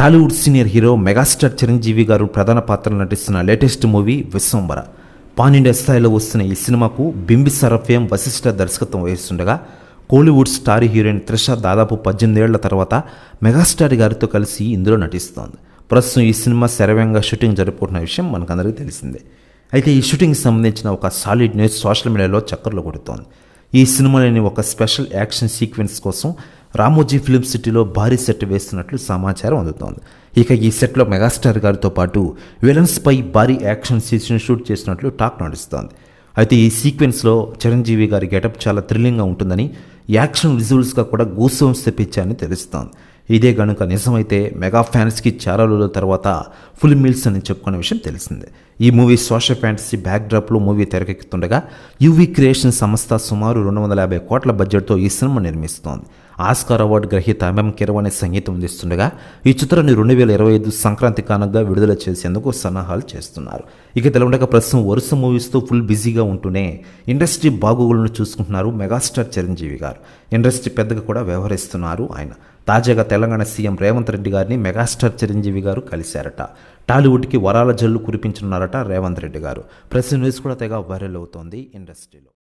Tollywood senior hero megastar Chiranjeevi గారు ప్రధాన పాత్రలో నటిస్తున్న లేటెస్ట్ మూవీ విశ్వంబర. పానిండియా స్థాయిలో వస్తున్న ఈ సినిమాకు బింబిసార ఫేమ్ వశిష్ఠ దర్శకత్వం వహిస్తుండగా కోలీవుడ్ స్టార్ హీరోయిన్ త్రిష దాదాపు పద్దెనిమిదేళ్ళ తర్వాత మెగాస్టార్ గారితో కలిసి ఇందులో నటిస్తోంది. ప్రస్తుతం ఈ సినిమా శరవేగంగా షూటింగ్ జరుపుకుంటున్న విషయం మనకందరికీ తెలిసిందే. అయితే ఈ షూటింగ్కి సంబంధించిన ఒక సాలిడ్ న్యూస్ సోషల్ మీడియాలో చక్కర్లు కొడుతోంది. ఈ సినిమాలోని ఒక స్పెషల్ యాక్షన్ సీక్వెన్స్ కోసం రామోజీ ఫిలిం సిటీలో భారీ సెట్ వేస్తున్నట్లు సమాచారం అందుతోంది. ఇక ఈ సెట్లో మెగాస్టార్ గారితో పాటు విలన్స్పై భారీ యాక్షన్ సీన్స్ షూట్ చేసినట్లు టాక్ నడుస్తోంది అయితే ఈ సీక్వెన్స్లో చిరంజీవి గారి గెటప్ చాలా థ్రిల్లింగ్గా ఉంటుందని యాక్షన్ విజువల్స్గా కూడా గూసోమ్స్ తెప్పించారని తెలుస్తోంది. ఇదే గనుక నిజమైతే మెగా ఫ్యాన్స్కి చాలా రోజుల తర్వాత ఫుల్ మీల్స్ అని చెప్పుకునే విషయం తెలిసిందే. ఈ మూవీ సోషల్ ఫ్యాంటసీ బ్యాక్డ్రాప్లో మూవీ తెరకెక్కుతుండగా యువి క్రియేషన్ సంస్థ సుమారు రెండు వందల యాభై కోట్ల బడ్జెట్తో ఈ సినిమా నిర్మిస్తోంది. ఆస్కార్ అవార్డు గ్రహీత ఎంఎం కిరవాణి సంగీతం అందిస్తుండగా ఈ చిత్రాన్ని రెండు వేల ఇరవై ఐదు సంక్రాంతి కానుకగా విడుదల చేసేందుకు సన్నాహాలు చేస్తున్నారు. ఇక తెలవడక ప్రస్తుతం వరుస మూవీస్తో ఫుల్ బిజీగా ఉంటూనే ఇండస్ట్రీ బాగోగులను చూసుకుంటున్నారు మెగాస్టార్ చిరంజీవి గారు. ఇండస్ట్రీ పెద్దగా కూడా వ్యవహరిస్తున్నారు ఆయన. తాజాగా తెలంగాణ సీఎం రేవంత్ రెడ్డి గారిని మెగాస్టార్ చిరంజీవి గారు కలిశారట. టాలీవుడ్కి వరాల జల్లు కురిపించనున్నారట రేవంత్ రెడ్డి గారు. ప్రెస్ న్యూస్ కూడా తెగ వైరల్ అవుతోంది ఇండస్ట్రీలో.